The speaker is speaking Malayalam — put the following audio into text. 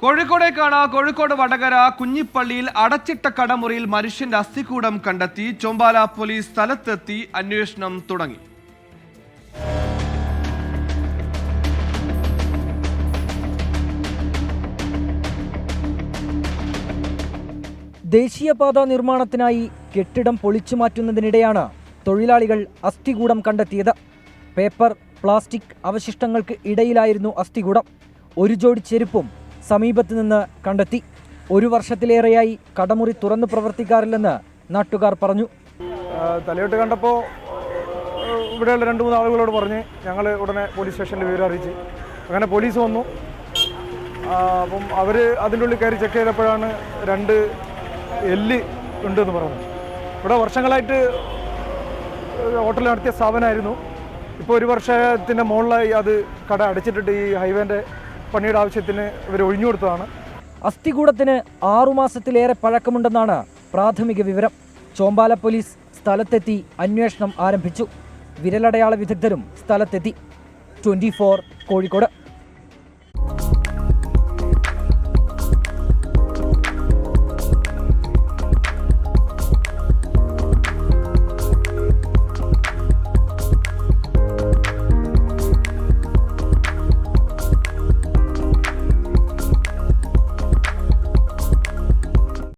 കോഴിക്കോടേക്കാണ് കോഴിക്കോട് വടകര കുഞ്ഞിപ്പള്ളിയിൽ അടച്ചിട്ട കടമുറിയിൽ മനുഷ്യന്റെ അസ്ഥികൂടം കണ്ടെത്തി ചൊമ്പാല പോലീസ് സ്ഥലത്തെത്തി അന്വേഷണം തുടങ്ങി. ദേശീയപാത നിർമ്മാണത്തിനായി കെട്ടിടം പൊളിച്ചു മാറ്റുന്നതിനിടെയാണ് തൊഴിലാളികൾ അസ്ഥികൂടം കണ്ടെത്തിയത്. പേപ്പർ പ്ലാസ്റ്റിക് അവശിഷ്ടങ്ങൾക്ക് ഇടയിലായിരുന്നു അസ്ഥികൂടം. ഒരു ജോഡി ചെരുപ്പും സമീപത്ത് നിന്ന് കണ്ടെത്തി. ഒരു വർഷത്തിലേറെയായി കടമുറി തുറന്നു പ്രവർത്തിക്കാറില്ലെന്ന് നാട്ടുകാർ പറഞ്ഞു. തലയോട്ട് കണ്ടപ്പോൾ ഇവിടെയുള്ള രണ്ട് മൂന്ന് ആളുകളോട് പറഞ്ഞ് ഞങ്ങൾ ഉടനെ പോലീസ് സ്റ്റേഷനിൽ വിവരം അറിയിച്ച്. അങ്ങനെ പോലീസ് വന്നു. അപ്പം അവർ അതിന്റെ ഉള്ളിൽ കയറി ചെക്ക് ചെയ്തപ്പോഴാണ് രണ്ട് എല്ല് ഉണ്ടെന്ന് പറഞ്ഞത്. ഇവിടെ വർഷങ്ങളായിട്ട് ഹോട്ടൽ നടത്തിയ സ്ഥാപനമായിരുന്നു. ഇപ്പോൾ ഒരു വർഷത്തിന്റെ മുകളിലായി അത് കട അടച്ചിട്ടിട്ട് ഈ ഹൈവേന്റെ പണിയുടെ ആവശ്യത്തിന് ഇവർ ഒഴിഞ്ഞു കൊടുത്തതാണ്. അസ്ഥികൂടത്തിന് ആറുമാസത്തിലേറെ പഴക്കമുണ്ടെന്നാണ് പ്രാഥമിക വിവരം. ചോമ്പാല പോലീസ് സ്ഥലത്തെത്തി അന്വേഷണം ആരംഭിച്ചു. വിരലടയാള വിദഗ്ധരും സ്ഥലത്തെത്തി. ട്വന്റി കോഴിക്കോട്.